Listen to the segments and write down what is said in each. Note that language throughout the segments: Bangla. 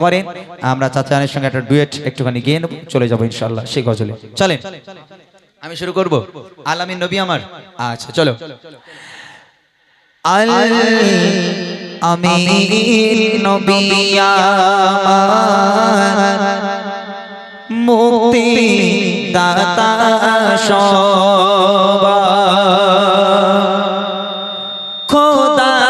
করেন, আমরা চাচানের সঙ্গে একটা ডুয়েট একটুখানি গিয়ে চলে যাব ইনশাল্লাহ সেই গজলে। চলেন। আমি শুরু করব? আলামিন নবী আমার? আচ্ছা চলো। আমি মুক্তি দাতা খোদা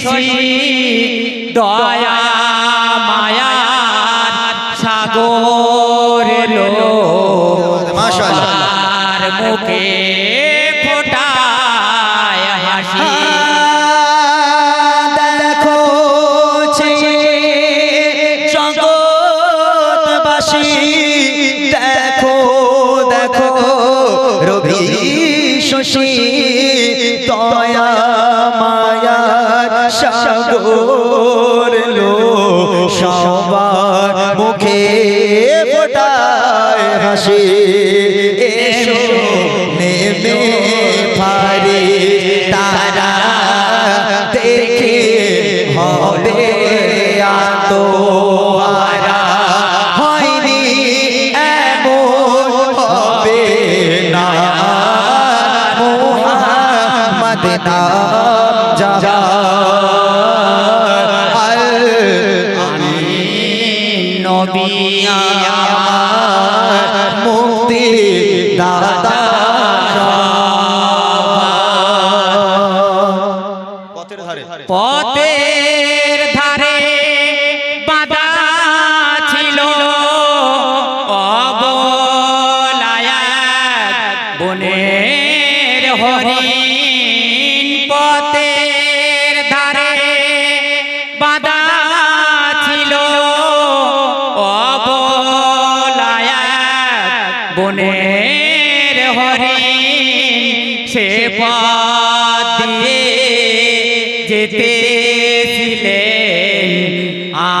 শশী দয়া মায়া সাগর। মোহাম্মদ নাম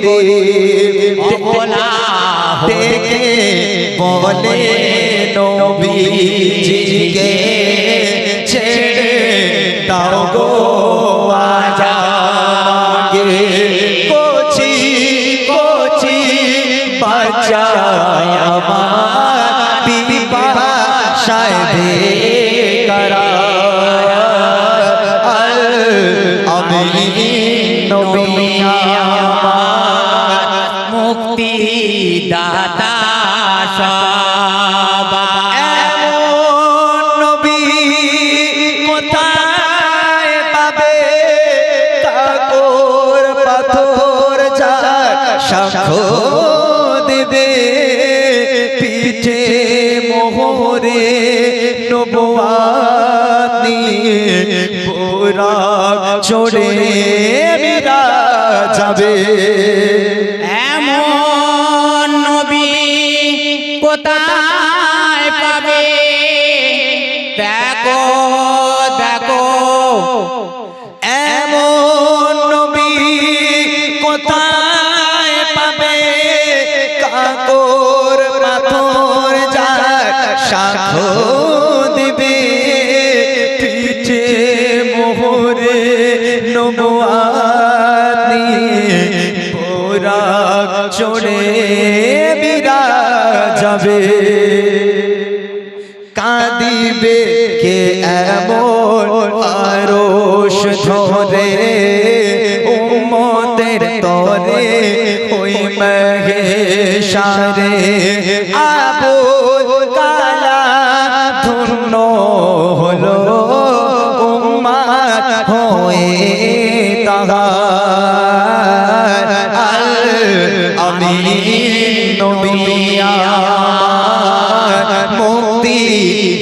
করে। ডেকে বলে নবীজিকে, ছেড়ে দাও গো আজাগে কোচি কোচি বাঁচায় আমার পিপা সাহেবে করায় পোরা চড়ে যাবে। যাবে কাঁদিবে কে এমন আরোশ ধরে? উম্মতের তরে ওই মহেশারে আবু কালা ধন্য হলো উম্মাত হয়ে তাহার আল আমিন নবী আমার মুক্তি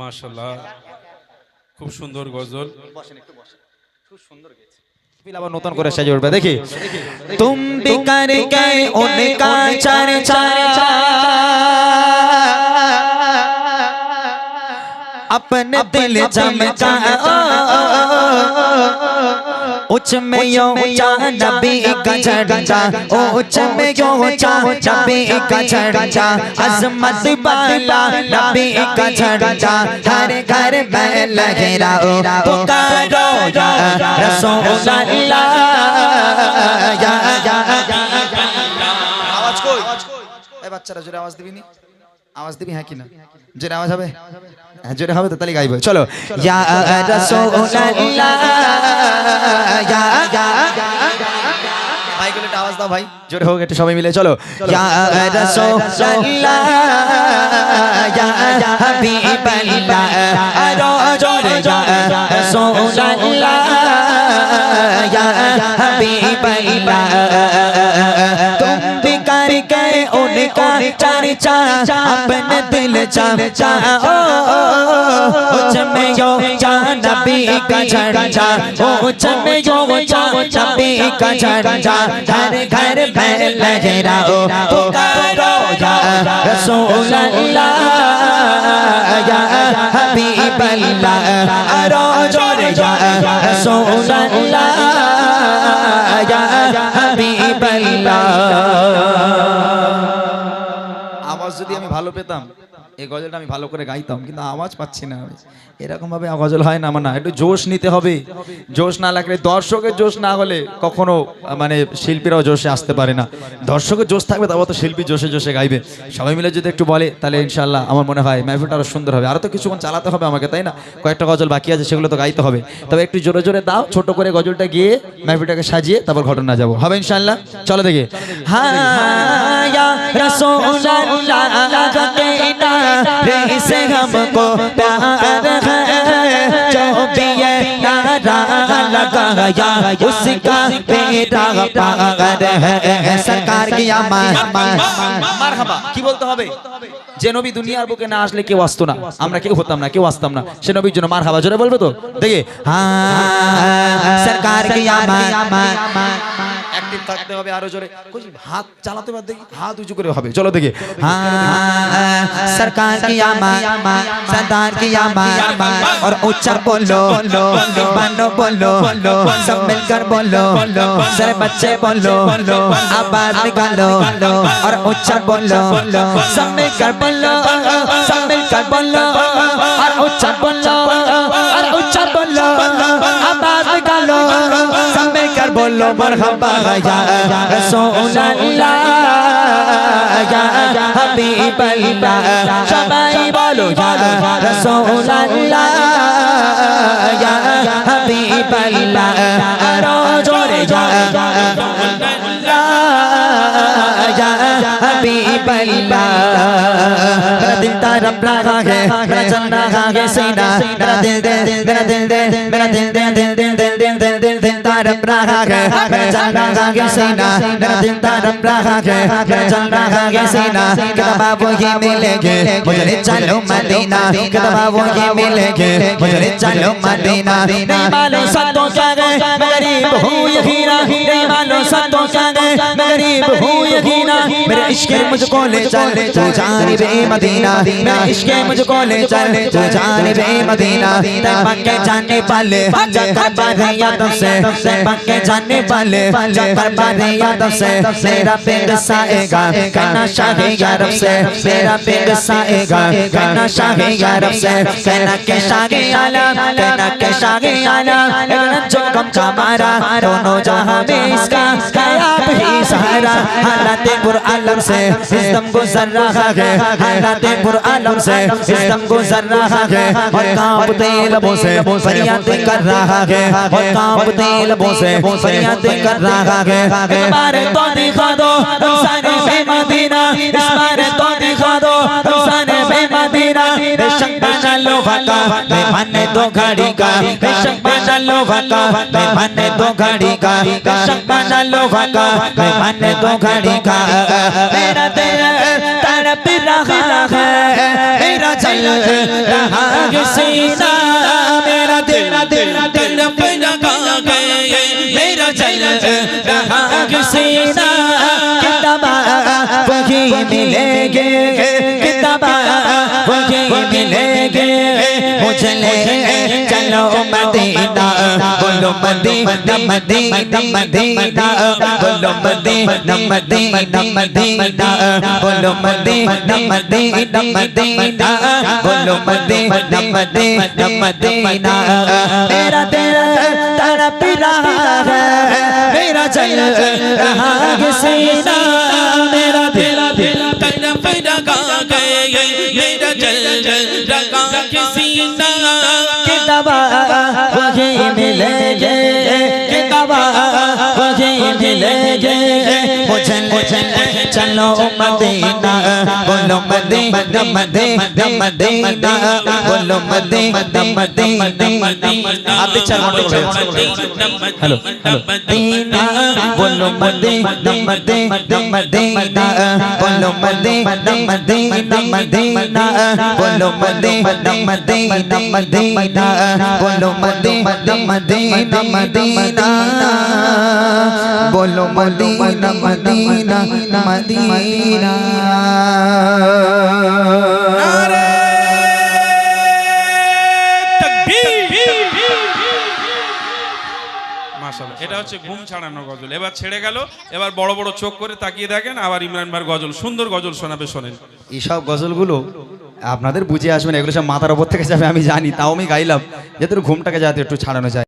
মাশাল্লাহ খুব সুন্দর গজল। বসেন একটু বসেন। খুব সুন্দর গেছে। নতুন করে সাজে উঠবে দেখি। তুম বিকার কে অনেকা চার চার। আপন দিল চমকা उच्च में यो ऊंचा नबी का चर्चा उच्च में यो ऊंचा नबी का चर्चा अजमत वाला नबी का चर्चा हर घर में लहराओ पुकारो या रसूल अल्लाह या या আওয়াজ কই এই বাচ্চারা জোরে আওয়াজ দিবি নি আওয়াজ দিবি হ্যাঁ কি না জোরে আওয়াজ হবে হ্যাঁ জোরে হবে তো তাহলে গাইবো চলো ইয়া রাসূলুল্লাহ ইয়া ইয়া ভাইগুলো একটা আওয়াজ দাও ভাই জোরে হোক একটু সবাই মিলে চলো ইয়া রাসূলুল্লাহ ইয়া হাবিবাল্লাহ আরও জোরে ইয়া রাসূলুল্লাহ ইয়া হাবিবাল্লাহ उनका चर्चा अपने दिल चमचा उच्च में यो चा नबी का चर्चा उच्च में यो चा नबी का चर्चा घर घर में लहराओ पुकारो या रसूल अल्लाह या हबीब अल्लाह अरो जोरे या रसूल अल्लाह या हबीब আওয়াজ যদি আমি ভালো পেতাম। এই গজলটা আমি ভালো করে গাইতাম, কিন্তু আওয়াজ পাচ্ছি না আমি। এরকম ভাবে গজল হয় না আমার না একটু জোশ নিতে হবে। জোশ না লাগলে, দর্শকের জোশ না হলে কখনো মানে শিল্পীরাও জোশে আসতে পারে না। দর্শকের জোশ থাকবে তবে তো শিল্পী জোশে জোশে গাইবে। সবাই মিলে যদি একটু বলে, তাহলে ইনশাল্লাহ আমার মনে হয় মাহফিলটা আরও সুন্দর হবে। আরও তো কিছুক্ষণ চালাতে হবে আমাকে, তাই না? কয়েকটা গজল বাকি আছে, সেগুলো তো গাইতে হবে। তবে একটু জোরে জোরে দাও, ছোট করে গজলটা গিয়ে মাহফিলটাকে সাজিয়ে তারপর ঘটনা যাব। হবে ইনশাল্লাহ চলো দেখি। হ্যাঁ ইয়া রাসূলুল্লাহ कहना रे से हमको प्यार है जो भी ये नारा लगाया उसका मेरा प्यार है सरकार की মারহাবা কি বলতে হবে যে নবী দুনিয়ার বুকে না আসলে কেউ আসতো না আমরা কেউ হতাম না কেউ আসতাম না সে নবীর জন্য মার হাবা জোরে বলবে তো দেখে হ্যাঁ সরকার কি অ্যাক্টিভ থাকতে হবে আরো জোরে কই হাত চালাতে পার দেখি হাত উঁচু করে হবে চলো দেখে হ্যাঁ সরকার কি सरदार की और ऊंचा बोलो बानो बोलो सब मिलकर बोलो सारे बच्चे बोलो आवाज निकालो और ऊंचा बोलो सब मिलकर बोलो सब मिलकर बोलो मिलकर बोलो मरहबा या रसूल अल्लाह या হাবিবাল্লাহ সবাই বলো ইয়া রাসূলুল্লাহ ইয়া হাবিবাল্লাহ আরো জোরে ইয়া या हबीब अल्लाह मेरा दिल तरफ रहा है मेरा चल रहा है सीना मेरा दिल दिल मेरा दिल दिल मेरा दिल दिल रहा है मेरा चल रहा है सीना मेरा दिल तरफ रहा है मेरा चल रहा है सीना किताबा वो ये मिलेंगे मुझे ले चलो मदीना किताबा वो ये मिलेंगे मुझे ले चलो मदीना नहीं मालूम सत्तों क्या गए मैं गरीब हूँ यकीना नहीं मालूम सत्तों क्या गए मैं गरीब हूँ यकीना मेरे इश्क मुझको ले चल, तू जानिबे मदीना। मेरे इश्क मुझको ले चल, तू जानिबे मदीना। पक्के जाने वाले जाकर बारे यादों से पक्के जाने वाले जाकर बारे यादों से मेरा पिंग साएगा कहना शाहे यारब से। मेरा पिंग साएगा कहना शाहे यारब से। कहना के शाहे आलम कहना के शाहे एक जो कम का मारा दोनों जहाँ में इसका है, आप ही सहारा। हालात पुर आलम से सिस्टम गुजर रहा है। हालात पुर आलम से सिस्टम गुजर रहा है। और कांपते लबों से फरियादें कर रहा है। और कांपते लबों से फरियादें कर रहा है। इस बार तो दिखा दो बे मदीना। इस बार तो दिखा दो वका मेहमान दो घड़ी का। बेशक बजालो वका मेहमान दो घड़ी का। बेशक बजालो वका मेहमान दो घड़ी का। मेरा तेरा तरफ़ रहा है। मेरा चल रहा है। सीना मेरा तेरा तेरा तरफ़ लगा गए मेरा चल रहा है। सीना कितना वही मिलेंगे। বুঝলে চলো মদিনা বলো মদিনা মদিনা মদিনা বলো মদিনা মদিনা মদিনা বলো মদিনা মদিনা মদিনা বলো মদিনা মদিনা মদিনা मेरा तेरा तड़प रहा है, मेरा चल रहा है सीना। मेरा तेरा तड़प रहा है, मेरा चल रहा है। চলো মদিনা বলো মদিনা মদিনা মদিনা বলো মদিনা মদিনা আপনি চার হ্যালো মদিনা বলো মদিনা মদিনা মদিনা বলো মদিনা মদিনা মদিনা বলো মদিনা মদিনা মদিনা বলো মদিনা মদিনা মদিনা বলো মদিনা মদিনা মদিনা। এটা হচ্ছে ঘুম ছাড়ানো গজল। এবার ছেড়ে গেল এবার বড় বড় চোখ করে তাকিয়ে দেখেন আবার ইমরান ভার গজল সুন্দর গজল শোনাবে শোনেন। এইসব গজলগুলো আপনাদের বুঝে আসবেন এগুলো সব মাথার ওপর থেকে যাবে আমি জানি তাও আমি গাইলাম যাতে ঘুমটাকে যাতে একটু ছাড়ানো যায়।